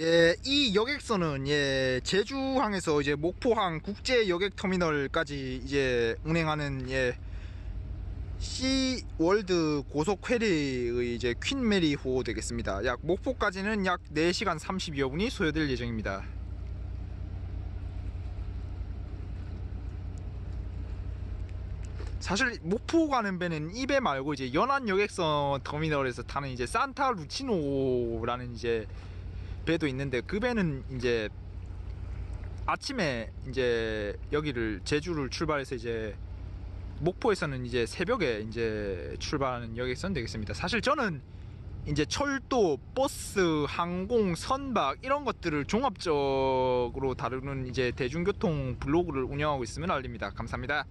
예, 이 여객선은 예, 제주항에서 이제 목포항 국제 여객 터미널까지 이제 운행하는 예, 시 월드 고속 페리의 이제 퀸 메리호 되겠습니다. 약 목포까지는 약 4시간 32여 분이 소요될 예정입니다. 사실 목포 가는 배는 이 배 말고 이제 연안 여객선 터미널에서 타는 이제 산타 루치노라는 이제 배도 있는데 그 배는 이제 아침에 이제 여기를 제주를 출발해서 이제 목포에서는 이제 새벽에 이제 출발하는 여객선 되겠습니다. 사실 저는 이제 철도, 버스, 항공, 선박 이런 것들을 종합적으로 다루는 이제 대중교통 블로그를 운영하고 있으면 알립니다. 감사합니다.